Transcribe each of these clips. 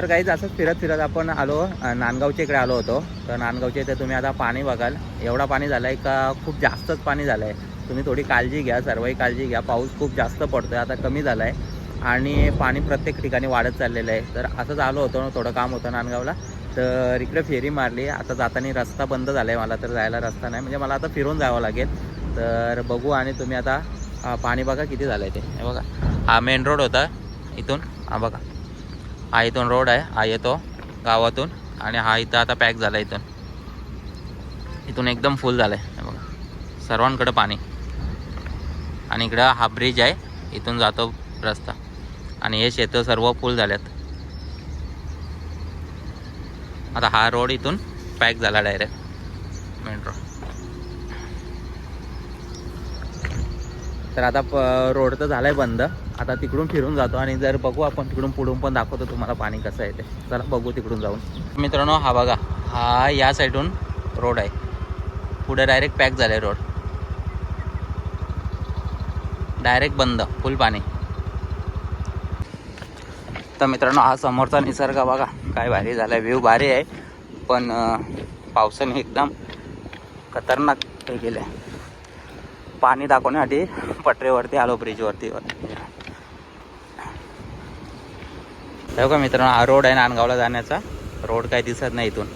तर काहीच असंच फिरत फिरत आपण आलो नांदगावच्या इकडे आलो होतो. तर नांदगावच्या इथे तुम्ही आता पाणी बघाल. एवढा पाणी झालं आहे का खूप जास्तच पाणी झालं आहे तुम्ही थोडी काळजी घ्या सर्वही काळजी घ्या. पाऊस खूप जास्त पडतो आहे आता कमी झाला आहे आणि पाणी प्रत्येक ठिकाणी वाढत चाललेलं आहे. तर असंच आलो होतो थोडं काम होतं नांदगावला. तर इकडे फेरी मारली. आता जाताना रस्ता बंद झाला आहे मला तर जायला रस्ता नाही. म्हणजे मला आता फिरून जावं लागेल. तर बघू आणि तुम्ही आता पाणी बघा किती झालं आहे ते बघा. हा मेन रोड होता इथून. हा बघा. हा इथून रोड आहे हा येतो गावातून आणि हा इथं आता पॅक झाला इथून. इथून एकदम फुल झालं आहे बघा सर्वांकडं पाणी. आणि इकडं हा ब्रिज आहे इथून जातो रस्ता. आणि हे शेतं सर्व फुल झाल्यात. आता हा रोड इथून पॅक झाला डायरेक्ट मेन रोड तर आता प रोड तर झालाय बंद. आता तिकडून फिरून जातो आणि जर बघू आपण तिकडून पुढून पण दाखवतो तुम्हाला पाणी कसं आहे ते. चला बघू तिकडून जाऊन. मित्रांनो हा बघा. हा या साईडून रोड आहे. पुढे डायरेक्ट पॅक झालाय रोड. डायरेक्ट बंद फुल पाणी. तर मित्रांनो हा समोरचा निसर्ग बघा. काय भारी झाला आहे व्ह्यू भारी आहे. पण पावसाने एकदम खतरनाक हे केलं आहे पाणी दाखवण्यासाठी पटरेवरती आलो ब्रिजवरती हे बघा मित्रांनो हा रोड आहे नांदगावला जाण्याचा. रोड काय दिसत नाही इथून.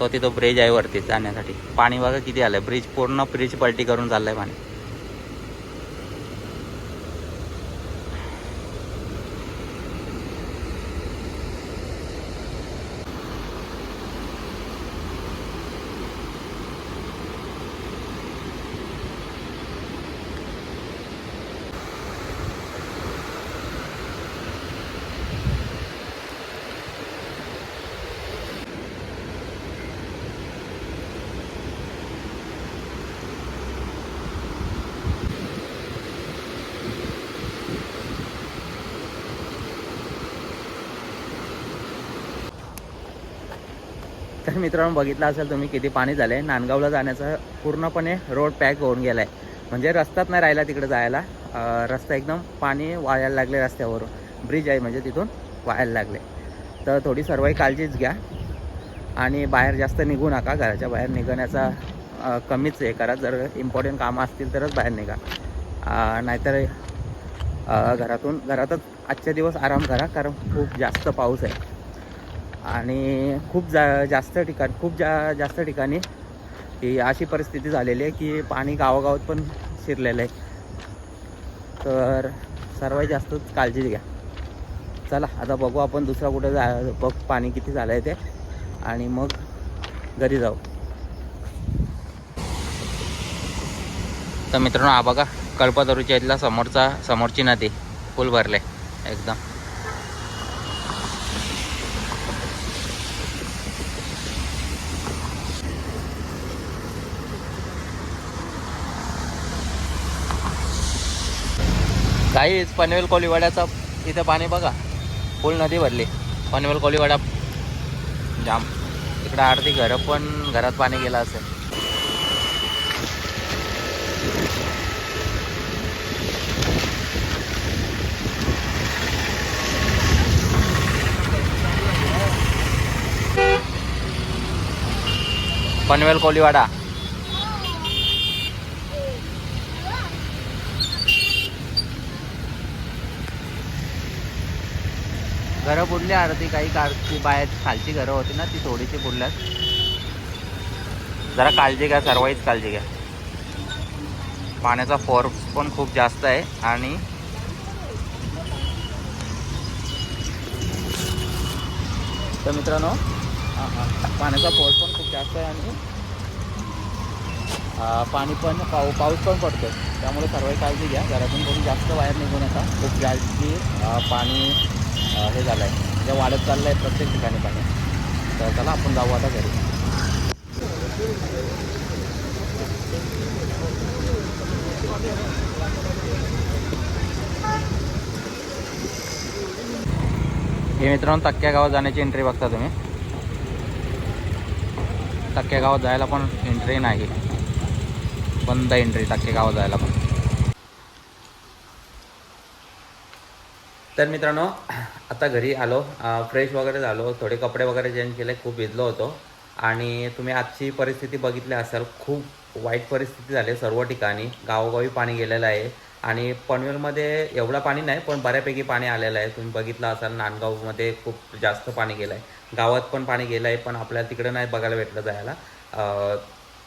तो तिथं ब्रिज आहे वरती जाण्यासाठी. पाणी बघा किती आलं ब्रिज पूर्ण ब्रिज पलटी करून चाललंय पाणी तर मित्रांनो बघितलं असेल तुम्ही किती पाणी झालंय. नांदगावला जाण्याचा पूर्णपणे रोड पॅक होऊन गेलाय. म्हणजे रस्ताच नाही राहिला तिकडे जायला. रस्ता एकदम पाणी वाळायला लागले रस्त्यावरून. ब्रिज आहे म्हणजे तिथून वाहायला लागले. तर थोडी सर्वही काळजीच घ्या. आणि बाहेर जास्त निघू नका. घराच्या बाहेर निघण्याचा कमीच हे करा जर इम्पॉर्टंट कामं असतील तरच बाहेर निघा. नाहीतर घरातून घरातच आजच्या दिवस आराम करा. कारण खूप जास्त पाऊस आहे. आणि खूप जा जास्त ठिकाण खूप जा जास्त ठिकाणी ही अशी परिस्थिती झालेली आहे की पाणी गावागावात पण शिरलेलं आहे. तर सर्वात जास्त काळजी घ्या. चला आता बघू आपण दुसरा कुठं जा बघ पाणी किती झालं आहे ते. आणि मग घरी जाऊ. तर मित्रांनो हा बघा कल्पतरूच्या इथला समोरचा समोरची नदी. फुल भरले एकदम. काहीच पनवेल कोलीवाड्याचा इथं पाणी बघा. फुल नदी भरली. पनवेल कोलीवाडा जाम. इकडं आरती घरं पण घरात पाणी गेलं असेल. पनवेल कोलीवाडा. घरं बुडली अर्धी काही कारची बाहेर खालची घरं होती ना ती थोडीशी बुडल्यात. जरा काळजी घ्या सर्वाईच काळजी घ्या. पाण्याचा फोर्स पण खूप जास्त आहे आणि तर मित्रांनो पाण्याचा फोर्स पण खूप जास्त आहे आणि पाणी पण पाऊ पाऊस पण पडतो त्यामुळे सर्व काळजी घ्या. घरातून कोणी जास्त बाहेर निघू नका. खूप जास्ती पाणी हे झालं आहे म्हणजे वाढत चाललं आहे प्रत्येक ठिकाणी पाणी. तर चला आपण जाऊ आता घरी. हे मित्रांनो तक्क्या गावात जाण्याची एंट्री बघता तुम्ही. तक्क्या गावात जायला पण एंट्री नाही. बंद एंट्री तक्के गावात जायला पण. तर मित्रांनो आता घरी आलो. फ्रेश वगैरे झालो. थोडे कपडे वगैरे चेंज केले. खूप भिजलो होतो. आणि तुम्ही आजची परिस्थिती बघितली असाल. खूप वाईट परिस्थिती झाली सर्व ठिकाणी. गावोगावी पाणी गेलेलं आहे. आणि पनवेलमध्ये एवढं पाणी नाही पण बऱ्यापैकी पाणी आलेलं आहे. तुम्ही बघितलं असाल नांदगावमध्ये खूप जास्त पाणी गेलं आहे गावात पण पाणी गेलं आहे पण आपल्याला तिकडं नाही बघायला भेटलं जायला.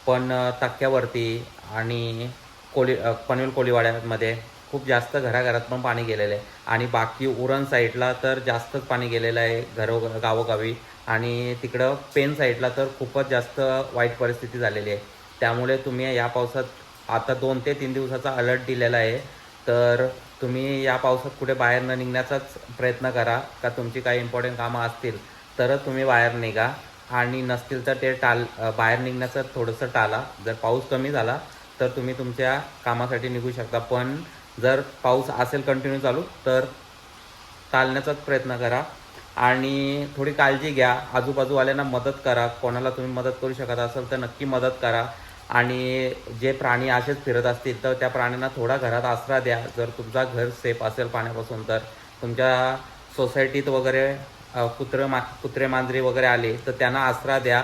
पण टक्क्यावरती आणि कोळी पनवेल कोळीवाड्यामध्ये खूप जास्त घराघरात पण पाणी गेलेलं आहे. आणि बाकी उरण साईडला तर जास्तच पाणी गेलेलं आहे घरो गावोगावी. आणि तिकडं पेन साईडला तर खूपच जास्त वाईट परिस्थिती झालेली आहे. त्यामुळे तुम्ही या पावसात आता दोन ते तीन दिवसाचा अलर्ट दिलेला आहे. तर तुम्ही या पावसात कुठे बाहेर न निघण्याचाच प्रयत्न करा. का तुमची काही इम्पॉर्टंट कामं असतील तरच तुम्ही बाहेर निघा. आणि नसतील तर ते टाल बाहेर निघण्याचं थोडंसं टाला. जर पाऊस कमी झाला तर तुम्ही तुमच्या कामासाठी निघू शकता. पण जर पाऊस असेल कंटिन्यू चालू तर टाळण्याचाच प्रयत्न करा. आणि थोडी काळजी घ्या. आजूबाजूवाल्यांना मदत करा. कोणाला तुम्ही मदत करू शकत असाल तर नक्की मदत करा. आणि जे प्राणी असेच फिरत असतील तर त्या प्राण्यांना थोडा घरात आसरा द्या. जर तुमचा घर सेफ असेल पाण्यापासून तर तुमच्या सोसायटीत वगैरे कुत्रे कुत्रं मा कुत्रे मांजरे वगैरे आले तर त्यांना आसरा द्या.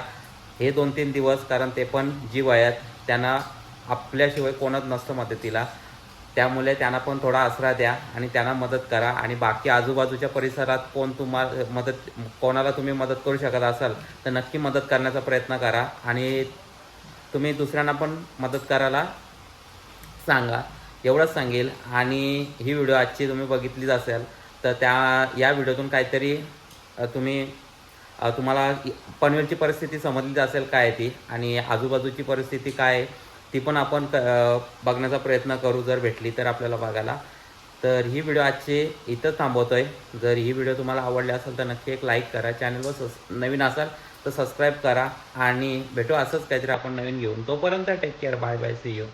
हे दोन तीन दिवस कारण ते पण जीव आहेत. त्यांना आपल्याशिवाय कोणच नसतं मदतीला. त्यामुळे त्यांना पण थोडा आसरा द्या आणि त्यांना मदत करा. आणि बाकी आजूबाजूच्या परिसरात कोण तुम्हाला मदत कोणाला तुम्ही मदत करू शकत असाल तर नक्की मदत करण्याचा प्रयत्न करा. आणि तुम्ही दुसऱ्यांना पण मदत करायला सांगा. एवढंच सांगेल. आणि ही व्हिडिओ आजची तुम्ही बघितलीच असेल तर त्या या व्हिडिओतून काहीतरी तुम्ही तुम्हाला पनवेलची परिस्थिती समजलीच असेल काय आहे ती आणि आजूबाजूची परिस्थिती काय आहे. ती पण आपण क- बघण्याचा प्रयत्न करू जर भेटली तर आपल्याला बघायला. तर ही व्हिडिओ आजची इथंच आहे जर ही व्हिडिओ तुम्हाला आवडली असेल तर नक्की एक लाईक करा. चॅनलवर सस नवीन असाल तर सबस्क्राईब करा आणि भेटू असंच काहीतरी आपण नवीन घेऊन. तोपर्यंत take care bye bye see you